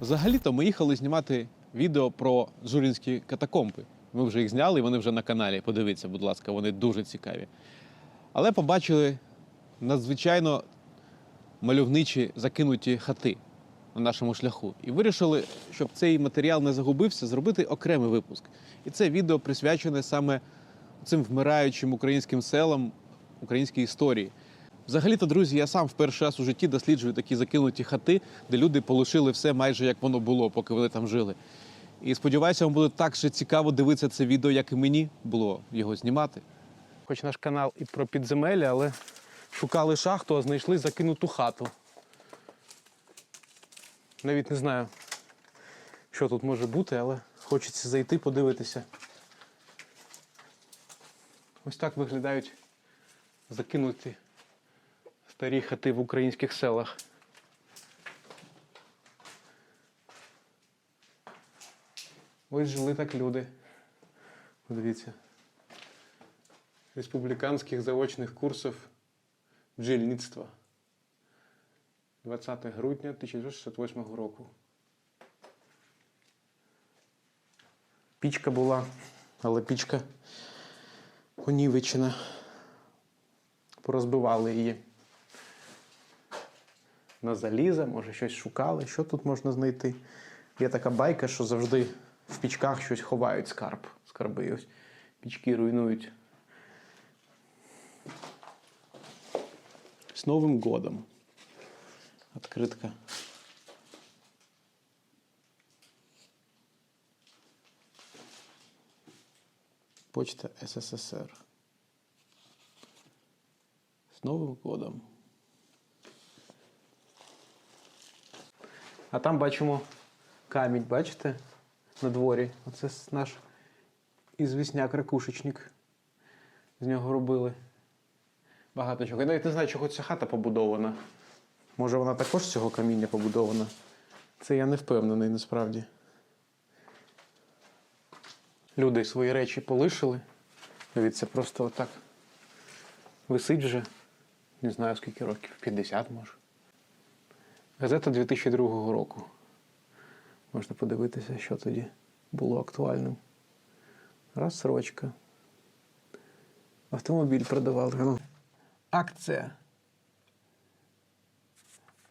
Взагалі-то ми їхали знімати відео про журінські катакомби. Ми вже їх зняли, і вони вже на каналі. Подивіться, будь ласка, вони дуже цікаві. Але побачили надзвичайно мальовничі закинуті хати на нашому шляху. І вирішили, щоб цей матеріал не загубився, зробити окремий випуск. І це відео присвячене саме цим вмираючим українським селам, українській історії. Взагалі-то, друзі, я сам в перший раз у житті досліджую такі закинуті хати, де люди полишили все майже як воно було, поки вони там жили. І сподіваюся, вам буде так же цікаво дивитися це відео, як і мені було його знімати. Хоч наш канал і про підземелля, але шукали шахту, а знайшли закинуту хату. Навіть не знаю, що тут може бути, але хочеться зайти, подивитися. Ось так виглядають закинуті старі хати в українських селах. Ось жили так люди. Подивіться. Республіканських заочних курсів бджільництва. 20 грудня 1968 року. Пічка була, але пічка понівечена. Порозбивали її. На залізо, може, щось шукали. Що тут можна знайти? Є така байка, що завжди в пічках щось ховають скарб. Скарби. Ось пічки руйнують. З Новим годом. Открытка. Почта СССР. З Новим годом. А там бачимо камінь, бачите? На дворі. Оце наш ізвісняк ракушечник. З нього робили. Багато чого. Я навіть не знаю, чого ця хата побудована. Може, вона також з цього каміння побудована. Це я не впевнений насправді. Люди свої речі полишили. Дивіться, просто отак висить вже. Не знаю скільки років, 50 може. Газета 2002 року. Можна подивитися, що тоді було актуальним. Розсрочка. Автомобіль продавали. Акція.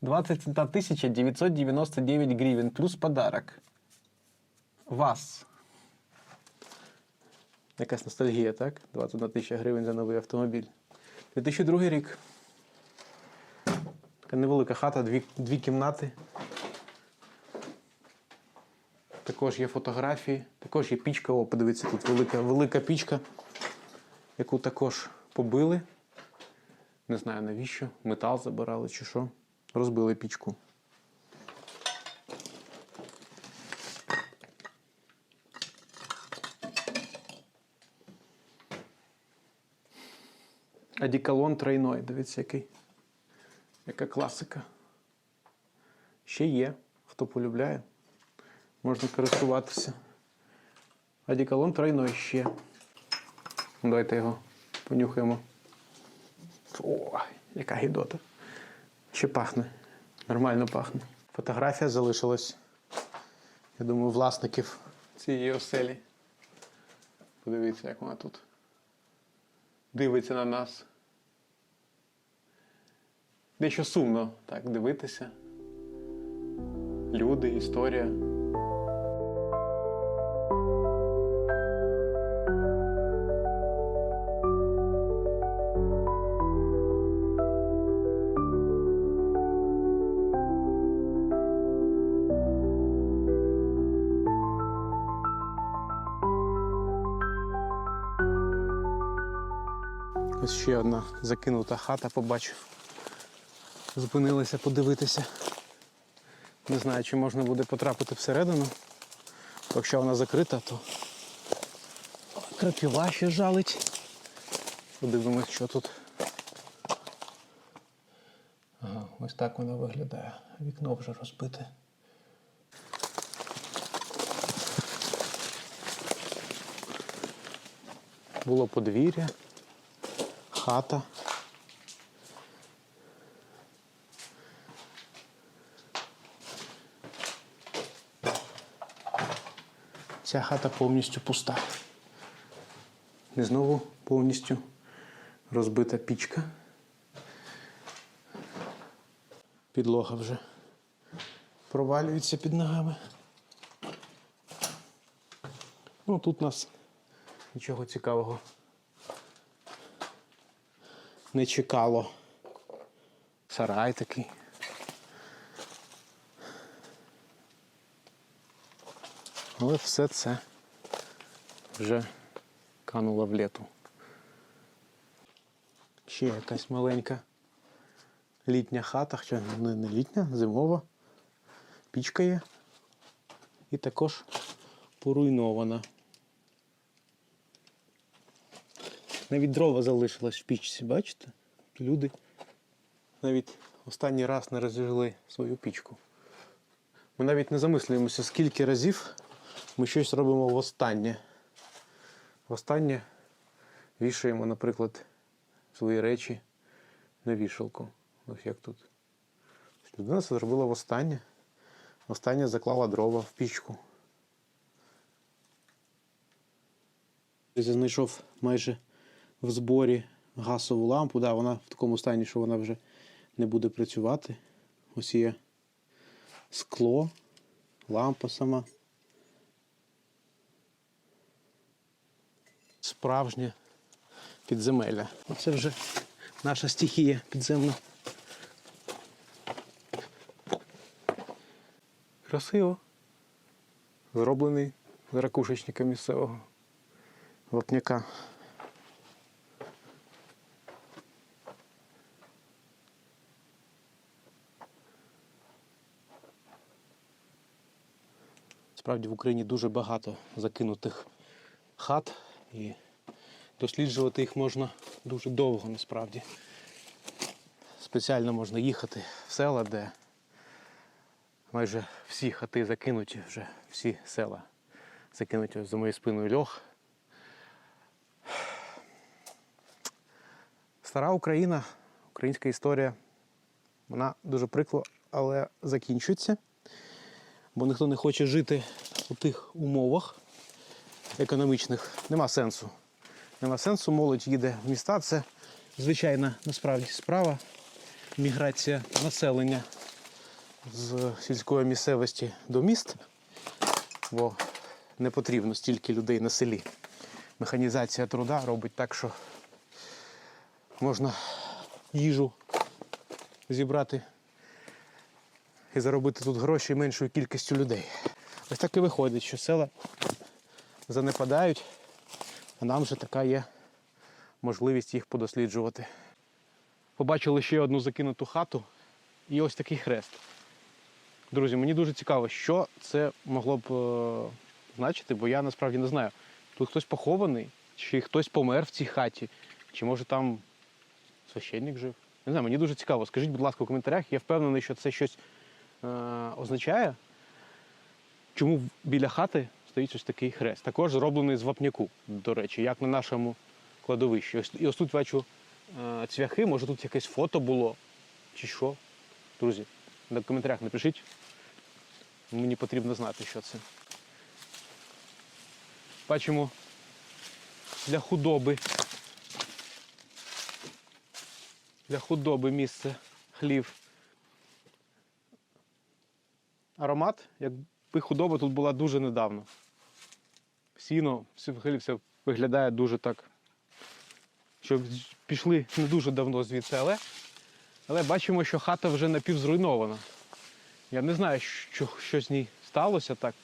21 999 гривень плюс подарок. Вас. Якась ностальгія, так? 21 тисяча гривень за новий автомобіль. 2002 рік. Така невелика хата, дві, дві кімнати. Також є фотографії, також є пічка. О, подивіться, тут велика, велика пічка, яку також побили. Не знаю навіщо. Метал забирали чи що. Розбили пічку. Одеколон тройной. Дивіться, який. Яка класика. Ще є. Хто полюбляє, можна користуватися. Одеколон тройной ще. Давайте його понюхаємо. О, яка гідота. Ще пахне. Нормально пахне. Фотографія залишилась. Я думаю, власників цієї оселі. Подивіться, як вона тут дивиться на нас. Дещо сумно так дивитися. Люди, історія. Ось ще одна закинута хата побачив. Зупинилися подивитися. Не знаю, чи можна буде потрапити всередину. Якщо вона закрита, то крапіва ще жалить. Подивимось, що тут. Ага, ось так вона виглядає. Вікно вже розбите. Було подвір'я, хата. Ця хата повністю пуста. І знову повністю розбита пічка. Підлога вже провалюється під ногами. Ну, тут у нас нічого цікавого не чекало. Сарай такий. Але все це вже кануло в літу. Ще якась маленька літня хата, хоча не, літня, зимова. Пічка є. І також поруйнована. Навіть дрова залишилось в пічці, бачите? Люди навіть останній раз не розжили свою пічку. Ми навіть не замислюємося, скільки разів ми щось робимо востаннє. Востаннє вішаємо, наприклад, свої речі на вішалку. Ось як тут. Людина це зробила востаннє. Востаннє заклала дрова в пічку. Я знайшов майже в зборі газову лампу. Да, вона в такому стані, що вона вже не буде працювати. Ось є скло, лампа сама. Справжнє підземелля. Оце вже наша стихія підземна. Красиво. Зроблений з ракушечника місцевого вапняка. Справді в Україні дуже багато закинутих хат і досліджувати їх можна дуже довго насправді. Спеціально можна їхати в села, де майже всі хати закинуті, вже всі села закинуті за моєю спиною льох. Стара Україна, українська історія, вона дуже прикло, але закінчується, бо ніхто не хоче жити у тих умовах економічних. Нема сенсу. Нема сенсу, молодь їде в міста. Це звичайна насправді справа. Міграція населення з сільської місцевості до міст, бо не потрібно стільки людей на селі. Механізація труда робить так, що можна їжу зібрати і заробити тут гроші меншою кількістю людей. Ось так і виходить, що села занепадають, а нам вже така є можливість їх подосліджувати. Побачили ще одну закинуту хату і ось такий хрест. Друзі, мені дуже цікаво, що це могло б е, значити, бо я насправді не знаю. Тут хтось похований, чи хтось помер в цій хаті, чи може там священник жив. Не знаю, мені дуже цікаво. Скажіть, будь ласка, у коментарях. Я впевнений, що це щось е, означає. Чому біля хати стоїть ось такий хрест? Також зроблений з вапняку, до речі, як на нашому кладовищі. Ось, і ось тут бачу е, цвяхи, може тут якесь фото було, чи що. Друзі, на коментарях напишіть. Мені потрібно знати, що це. Бачимо для худоби. Для худоби місце хлів. Аромат, якби худоба тут була дуже недавно. Сіно, все виглядає дуже так. Що пішли не дуже давно звідси, але, але бачимо, що хата вже напівзруйнована. Я не знаю, що, що з ній сталося так.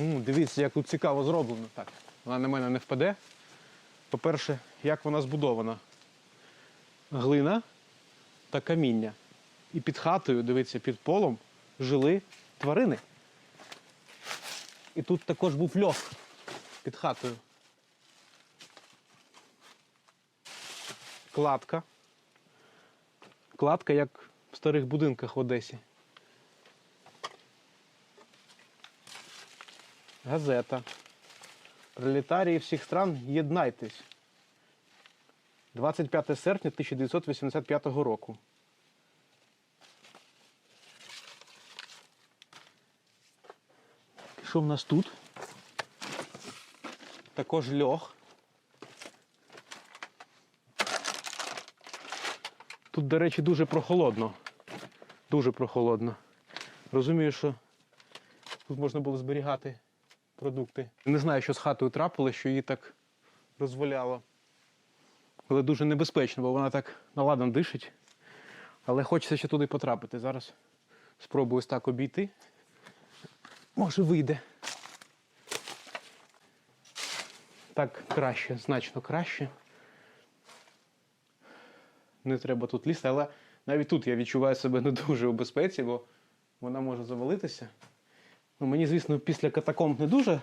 М, дивіться, як тут цікаво зроблено. Так, вона на мене не впаде. По-перше, як вона збудована? Глина та каміння. І під хатою, дивіться, під полом жили тварини. І тут також був льох під хатою. Кладка. Кладка, як в старих будинках в Одесі. Газета. Пролетарії всіх стран єднайтесь. 25 серпня 1985 року. Що в нас тут? Також льох. Тут, до речі, дуже прохолодно. Дуже прохолодно. Розумію, що тут можна було зберігати продукти. Не знаю, що з хатою трапилося, що її так розваляло. Але дуже небезпечно, бо вона так наладан дишить. Але хочеться ще туди потрапити. Зараз спробую ось так обійти. Може вийде. Так краще, значно краще. Не треба тут лізти, але навіть тут я відчуваю себе не дуже у безпеці, бо вона може завалитися. Ну, мені, звісно, після катакомб не дуже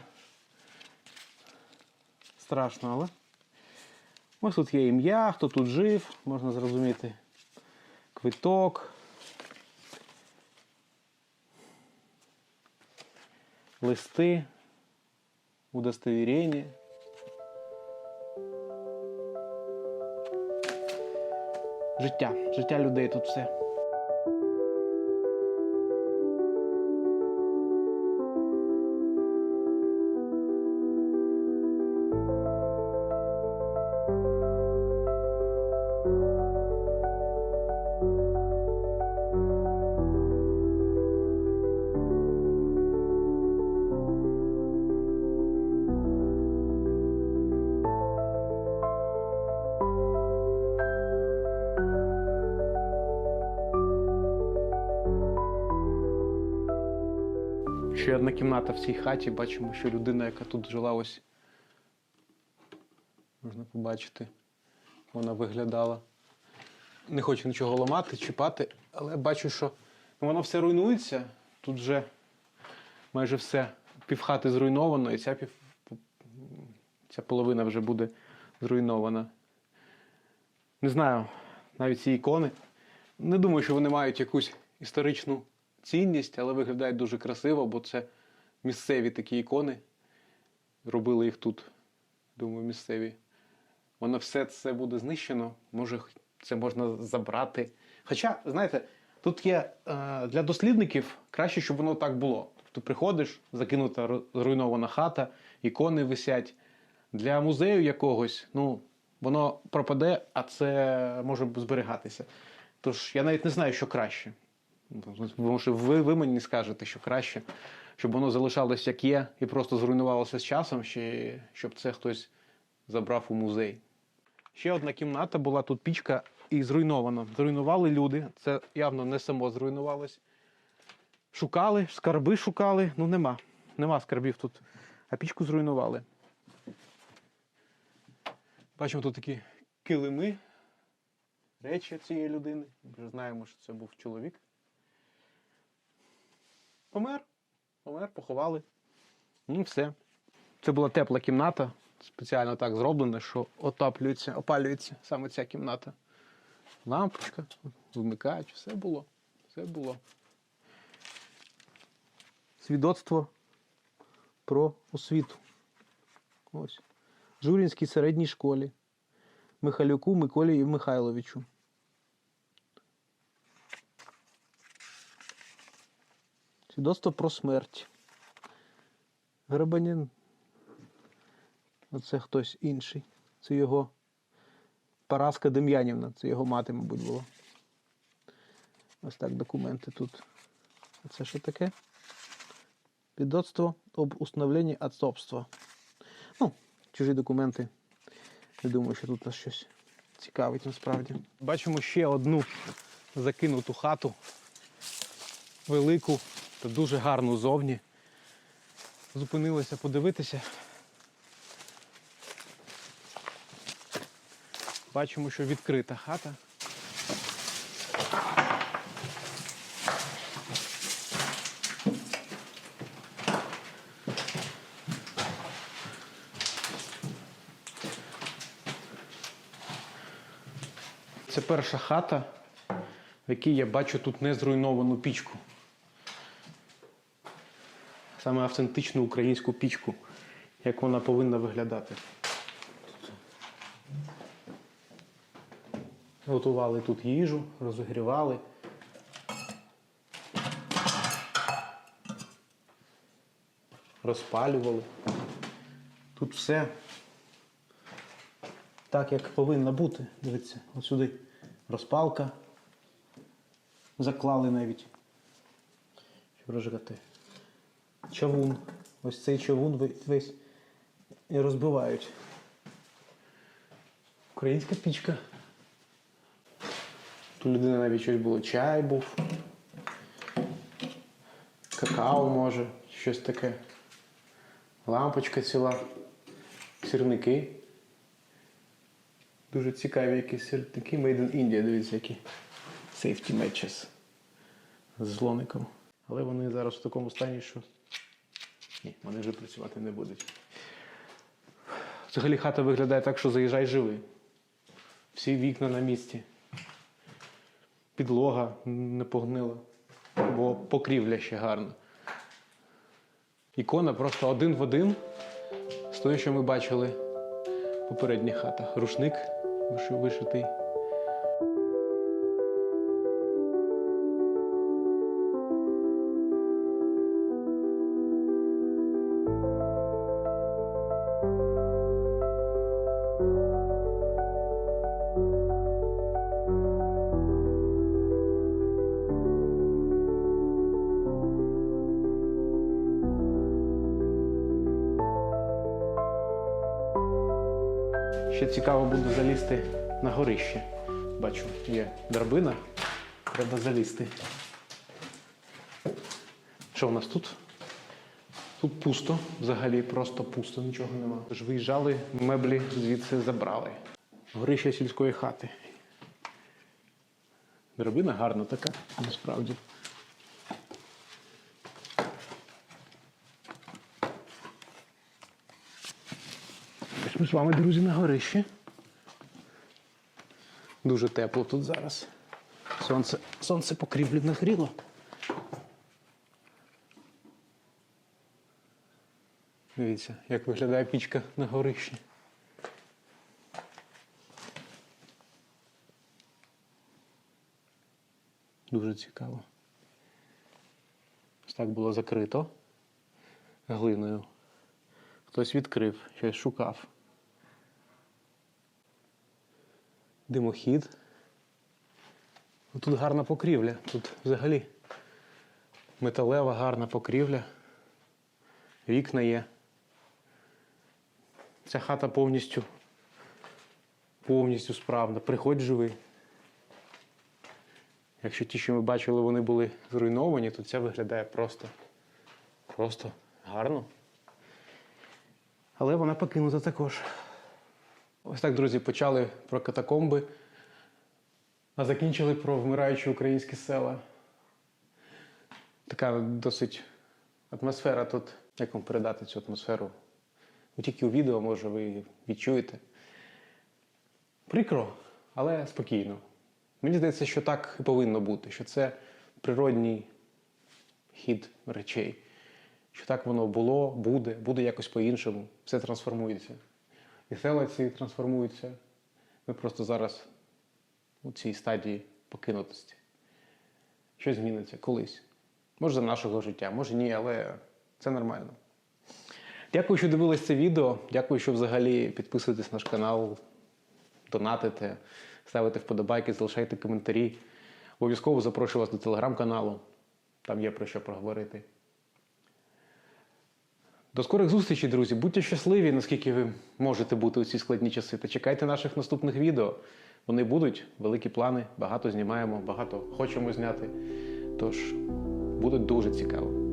страшно, але ось тут є ім'я, хто тут жив, можна зрозуміти квиток. Листи, удостовірення. Життя, життя людей тут все. Ще одна кімната в цій хаті. Бачимо, що людина, яка тут жила, ось можна побачити, вона виглядала. Не хочу нічого ламати, чіпати, але бачу, що воно все руйнується. Тут вже майже все півхати зруйновано, і ця, пів... ця половина вже буде зруйнована. Не знаю, навіть ці ікони. Не думаю, що вони мають якусь історичну цінність, але виглядають дуже красиво, бо це місцеві такі ікони. Робили їх тут, думаю, місцеві. Воно все це буде знищено, може це можна забрати. Хоча, знаєте, тут є е, для дослідників краще, щоб воно так було. Тобто приходиш, закинута зруйнована хата, ікони висять. Для музею якогось, ну, воно пропаде, а це може зберігатися. Тож я навіть не знаю, що краще. Тому що ви, ви мені скажете, що краще, щоб воно залишалось як є і просто зруйнувалося з часом, чи щоб це хтось забрав у музей. Ще одна кімната була тут пічка і зруйнована. Зруйнували люди. Це явно не само зруйнувалось. Шукали, скарби шукали. Ну нема. Нема скарбів тут. А пічку зруйнували. Бачимо тут такі килими, речі цієї людини. Вже знаємо, що це був чоловік. Помер. Помер, поховали. Ну, все. Це була тепла кімната, спеціально так зроблена, що отаплюється, опалюється саме ця кімната. Лампочка, вмикач, все було. Все було. Свідоцтво про освіту. Ось. Журінській середній школі. Михайлюку Миколі Михайловичу. Свідоцтво про смерть. Грабанін. Оце хтось інший. Це його Параска Дем'янівна, це його мати, мабуть, була. Ось так документи тут. Це що таке? Підоцтво об установленні отцовства. Ну, чужі документи. Не думаю, що тут нас щось цікавить насправді. Бачимо ще одну закинуту хату. Велику та дуже гарну зовні. Зупинилися подивитися. Бачимо, що відкрита хата. Це перша хата, в якій я бачу тут незруйновану пічку. Саме автентичну українську пічку, як вона повинна виглядати. Готували тут їжу, розігрівали. розпалювали. Тут все так, як повинно бути. Дивіться, от сюди розпалка. Заклали навіть. Щоб розжигати. Чавун. Ось цей чавун весь розбивають. Українська пічка. Тут людина навіть щось було, чай був. Какао може, щось таке. Лампочка ціла. Сірники. Дуже цікаві якісь сірники. Made in India, дивіться, які. Safety matches. З злоником. Але вони зараз в такому стані, що. Ні, вони вже працювати не будуть. Взагалі хата виглядає так, що заїжджай живий. Всі вікна на місці. Підлога не погнила, бо покрівля ще гарна. Ікона просто один в один з тою, що ми бачили в попередніх хатах. Рушник вишитий. Залізти на горище. Бачу, є драбина. Треба залізти. Що в нас тут? Тут пусто, взагалі просто пусто, нічого нема. Тож виїжджали, меблі звідси забрали. Горище сільської хати. Драбина гарна така, насправді. Ми з вами, друзі, на горищі. Дуже тепло тут зараз. Сонце, сонце покрівлю нагріло. Дивіться, як виглядає пічка на горищі. Дуже цікаво. Ось так було закрито глиною. Хтось відкрив, щось шукав. Димохід. Тут гарна покрівля. Тут взагалі металева гарна покрівля. Вікна є. Ця хата повністю повністю справна. Приходь живий. Якщо ті, що ми бачили, вони були зруйновані, то ця виглядає просто, просто гарно. Але вона покинута також. Ось так, друзі, почали про катакомби, а закінчили про вмираючі українські села. Така досить атмосфера тут. Як вам передати цю атмосферу? Ну, тільки у відео, може, ви відчуєте. Прикро, але спокійно. Мені здається, що так і повинно бути, що це природній хід речей. Що так воно було, буде, буде якось по-іншому. Все трансформується. І села ці трансформуються. Ми просто зараз у цій стадії покинутості. Щось зміниться колись. Може, за нашого життя, може ні, але це нормально. Дякую, що дивились це відео. Дякую, що взагалі підписуєтесь на наш канал, донатите, ставите вподобайки, залишайте коментарі. Обов'язково запрошую вас до телеграм-каналу. Там є про що проговорити. До скорих зустрічей, друзі. Будьте щасливі, наскільки ви можете бути у ці складні часи. Та чекайте наших наступних відео. Вони будуть, великі плани, багато знімаємо, багато хочемо зняти. Тож буде дуже цікаво.